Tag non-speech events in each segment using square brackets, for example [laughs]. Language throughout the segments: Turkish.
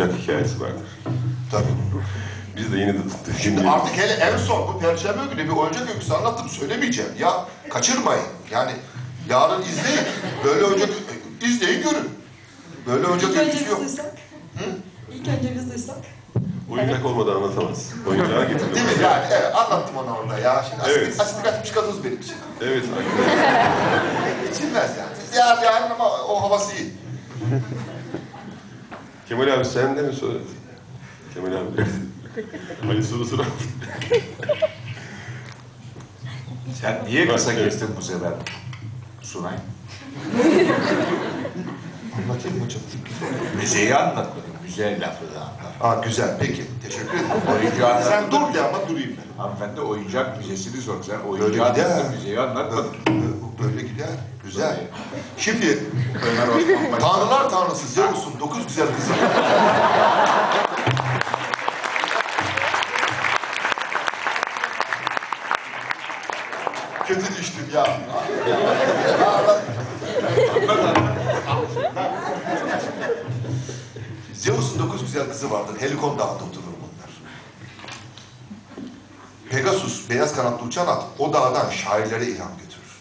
oyuncak hikayesi vardır. Tabii. Biz de yine de Şimdi artık hele en son bu Perşembe günü bir oyuncak öyküsü anlattım söylemeyeceğim. Ya kaçırmayın. Yani yarın izleyin. Böyle oyuncak izleyin görün. Böyle oyuncak İlk önce biz duysak. İlk önce biz duysak. oyuncak olmadan anlatamaz. Oyuncağı getirdim. Değil mi? Yani evet anlattım ona orada ya. Şimdi asidik, Evet. asidik açmış gazoz benim için. Evet. [laughs] İçilmez yani. Ya yarın ama o havası iyi. Kemal abi sen de mi söyledin? Kemal abi. Hadi soru soru. Sen niye kısa kestin bu sefer? Sunay. [laughs] Anlatayım hocam. Müzeyi anlatmadın. Müze lafı da anlat. Aa güzel peki. Teşekkür ederim. [laughs] Oyuncağı Sen anlattın. dur de ama durayım ben. Hanımefendi oyuncak müzesini sor. Sen Böyle oyuncağı gider. anlattın. Müzeyi anlatmadın. Böyle, böyle gider. Güzel. Şimdi Ömer Osman [laughs] Paşa. Tanrılar Tanrısı Zeus'un dokuz güzel kızı. [laughs] Kötü düştüm ya. Zeus'un dokuz güzel kızı vardır. Helikon dağında oturur bunlar. Pegasus, beyaz kanatlı uçan at, o dağdan şairlere ilham götürür.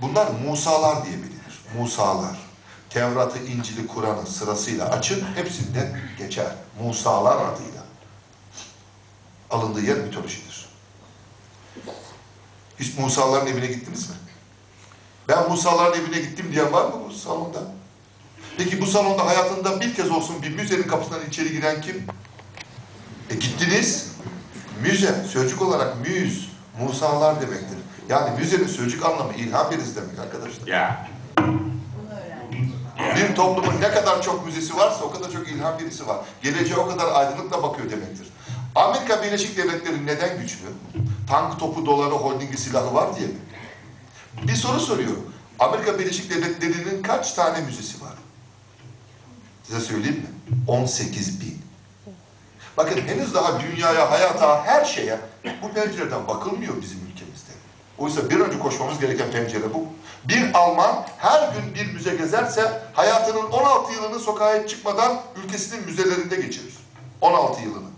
Bunlar Musalar diye bilinir. Musalar. Tevrat'ı, İncil'i, Kur'an'ı sırasıyla açın, hepsinden geçer. Musalar adıyla. Alındığı yer mitolojidir. Hiç Musaların evine gittiniz mi? Ben Musaların evine gittim diyen var mı bu salonda? Peki bu salonda hayatında bir kez olsun bir müzenin kapısından içeri giren kim? E gittiniz. Müze, sözcük olarak müz, Musalar demektir. Yani müzenin sözcük anlamı ilham veririz demek arkadaşlar. Ya. Bir toplumun ne kadar çok müzesi varsa o kadar çok ilham birisi var. Geleceğe o kadar aydınlıkla bakıyor demektir. Amerika Birleşik Devletleri neden güçlü? Tank, topu, doları, holdingi, silahı var diye mi? Bir soru soruyorum. Amerika Birleşik Devletleri'nin kaç tane müzesi var? Size söyleyeyim mi? 18 bin. Bakın henüz daha dünyaya, hayata, her şeye bu pencereden bakılmıyor bizim ülkemizde. Oysa bir önce koşmamız gereken pencere bu. Bir Alman her gün bir müze gezerse hayatının 16 yılını sokağa çıkmadan ülkesinin müzelerinde geçirir. 16 yılını.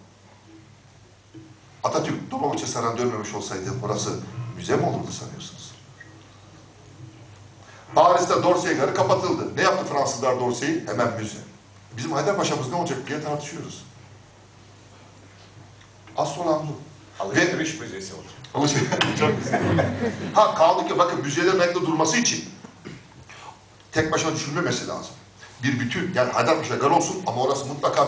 Atatürk Dolmabahçe Sarayı'na dönmemiş olsaydı burası müze mi olurdu sanıyorsunuz? Paris'te Dorsey Garı kapatıldı. Ne yaptı Fransızlar Dorsey'i? Hemen müze. Bizim Haydarpaşa'mız ne olacak diye tartışıyoruz. Asıl olan bu. Alışveriş müzesi olacak. Şey, [laughs] çok güzel. Ha kaldı ki bakın müzelerin ayakta durması için tek başına düşünülmemesi lazım. Bir bütün yani Haydarpaşa gar olsun ama orası mutlaka bir